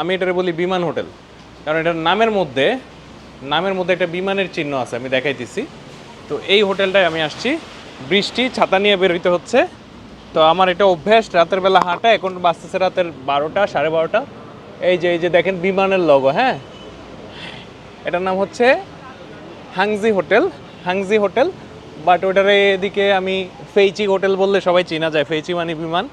আমি এটারে বলি বিমান হোটেল। কারণ এটার নামের মধ্যে নামের মধ্যে একটা বিমানের চিহ্ন আছে, আমি দেখাইতেছি। তো এই হোটেলটায় আমি আসছি। বৃষ্টি, ছাতা নিয়ে বেরোইতে হচ্ছে। তো আমার এটা অভ্যাস, রাতের বেলা হাঁটা, এখন বাঁচতেছে রাতের বারোটা, সাড়ে বারোটা। এই যে এই যে দেখেন বিমানের লগো হ্যাঁ? এটার নাম হচ্ছে হাংজি হোটেল হাংজি হোটেল। বাট ওটার এদিকে আমি ফেইচি হোটেল বললে সবাই চেনা যায়, ফেইচি মানে বিমান।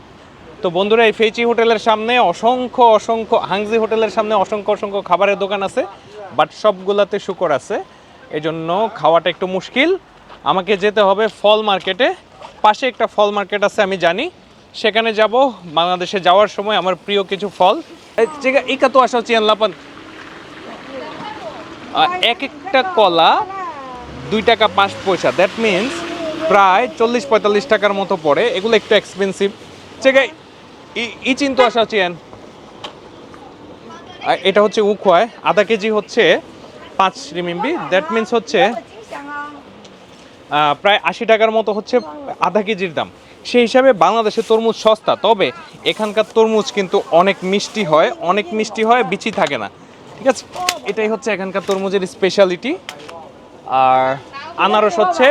তো বন্ধুরা, এই ফেইচি হোটেলের সামনে অসংখ্য অসংখ্য, হাংজি হোটেলের সামনে অসংখ্য অসংখ্য খাবারের দোকান আছে, বাট সবগুলাতে শুকর আছে। এই জন্য খাওয়াটা একটু মুশকিল। আমাকে যেতে হবে ফল মার্কেটে। পাশে একটা ফল মার্কেট আছে, আমি জানি। সেখানে যাব। বাংলাদেশে যাওয়ার সময় আমার প্রিয় কিছু ফল। ইকা তো আসা, চিয়ান লাপান। এক একটা কলা, দুই টাকা পাঁচ পয়সা। দ্যাট মিন্স প্রায় চল্লিশ পঁয়তাল্লিশ টাকার মতো পড়ে। এগুলো একটু এক্সপেন্সিভ চেগাই ই চিন্তু আসা চেন এটা হচ্ছে উখোয় আধা কেজি হচ্ছে পাঁচ রিমিম্বি। দ্যাট মিন্স হচ্ছে প্রায় আশি টাকার মতো হচ্ছে আধা কেজির দাম। সেই হিসাবে বাংলাদেশে তরমুজ সস্তা, তবে এখানকার তরমুজ কিন্তু অনেক মিষ্টি হয়, অনেক মিষ্টি হয়, বিচি থাকে না। ঠিক আছে? এটাই হচ্ছে এখানকার তরমুজের স্পেশালিটি আর আনারস হচ্ছে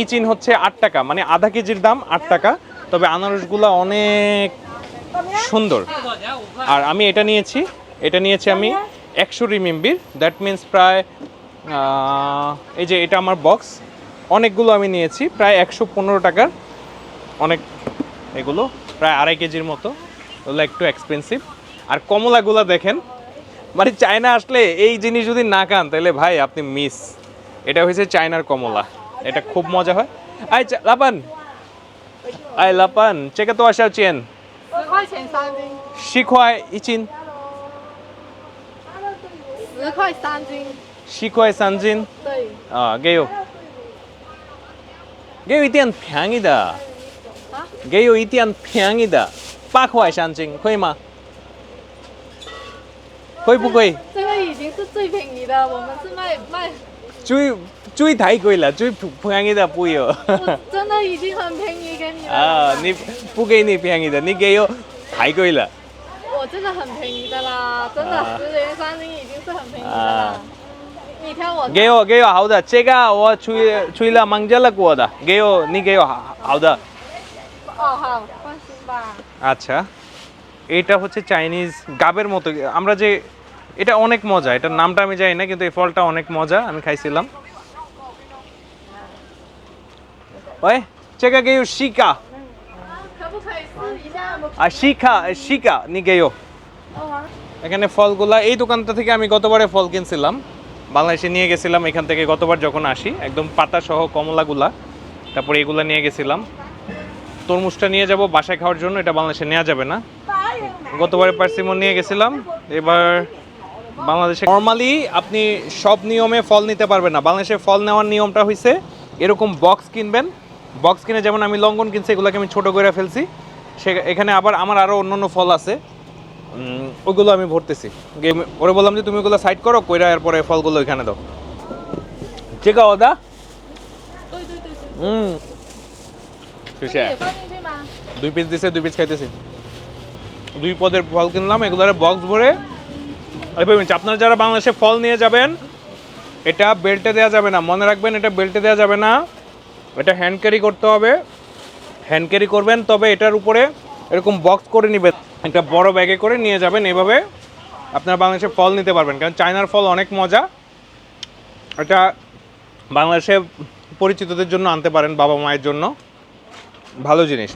ইচিন হচ্ছে আট টাকা। মানে আধা কেজির দাম আট টাকা। তবে আনারসগুলো অনেক সুন্দর। আর আমি এটা নিয়েছি। এটা নিয়েছি আমি একশো রিমিম্বির। দ্যাট মিন্স প্রায় এই যে এটা আমার বক্স অনেকগুলো আমি নিয়েছি। প্রায় একশো পনেরো টাকার। অনেক এগুলো, প্রায় আড়াই কেজির মতো। ওগুলো একটু এক্সপেন্সিভ আর কমলাগুলো দেখেন। মানে চায়না আসলে এই জিনিস যদি না খান, তাহলে ভাই আপনি মিস এটা হয়েছে চায়নার কমলা। এটা খুব মজা হয়। আই লাপান। আই লাপান। চেকে তো আসা, চেন। 十块钱三斤。十块一斤。十块三斤。十块三斤。对。啊，给有。给有一点便宜的。给有一点便宜的，八块三斤，可以吗？贵不贵？这个已经是最便宜的，我们是卖卖。最最太贵了，最便宜的不有。我真的已经很便宜给你了。啊，你不给你便宜的，你给我太贵了。我这个很便宜的啦，真的啊十元三斤已经是很便宜的啊啦。你挑我给我给我好的，这个我吹吹了mang着了过的，给我你给我好好的。哦，好，放心吧。 আচ্ছা এটা হচ্ছে চাইনিজ গাবের মতো আমরা যে এটা অনেক মজা এটার নামটা আমি জানি না কিন্তু এই ফলটা অনেক মজা আমি খাইছিলাম ওই চেকা গেও শিকা 可不可以试一下？ আর শিখা শিকা নি গেও এখানে ফলগুলা এই দোকানটা থেকে আমি গতবারে ফল কিনছিলাম বাংলাদেশে নিয়ে গেছিলাম এখান থেকে গতবার যখন আসি একদম পাতা সহ কমলাগুলা তারপরে এগুলা নিয়ে গেছিলাম তরমুজটা নিয়ে যাব বাসায় খাওয়ার জন্য এটা বাংলাদেশে নেওয়া যাবে না গতবারে পার্সিমন নিয়ে গেছিলাম এবার বাংলাদেশে নর্মালি আপনি সব নিয়মে ফল নিতে পারবেন না বাংলাদেশে ফল নেওয়ার নিয়মটা হয়েছে এরকম বক্স কিনবেন। বক্স কিনে যেমন আমি লঙ্গন কিনছি এগুলোকে আমি ছোটো করে ফেলছি। সে এখানে আবার আমার আরও অন্য অন্য ফল আছে। ওগুলো আমি ভরতেছি। ওরে বললাম যে তুমি ওগুলো সাইড করো কইরা এরপরে ফলগুলো এখানে দাও। ঠিক আছে দা হুম দুই পিস দিছে দুই পিস খাইতেছি। দুই পদের ফল কিনলাম এগুলোর বক্স ভরে আপনারা যারা বাংলাদেশে ফল নিয়ে যাবেন এটা বেল্টে দেওয়া যাবে না। মনে রাখবেন, এটা বেল্টে দেওয়া যাবে না। এটা হ্যান্ড ক্যারি করতে হবে। হ্যান্ড ক্যারি করবেন, তবে এটার উপরে এরকম বক্স করে নেবেন। একটা বড় ব্যাগে করে নিয়ে যাবেন, এভাবে আপনারা বাংলাদেশে ফল নিতে পারবেন। কারণ চায়নার ফল অনেক মজা। এটা বাংলাদেশে পরিচিতদের জন্য আনতে পারেন বাবা মায়ের জন্য। ভালো জিনিস।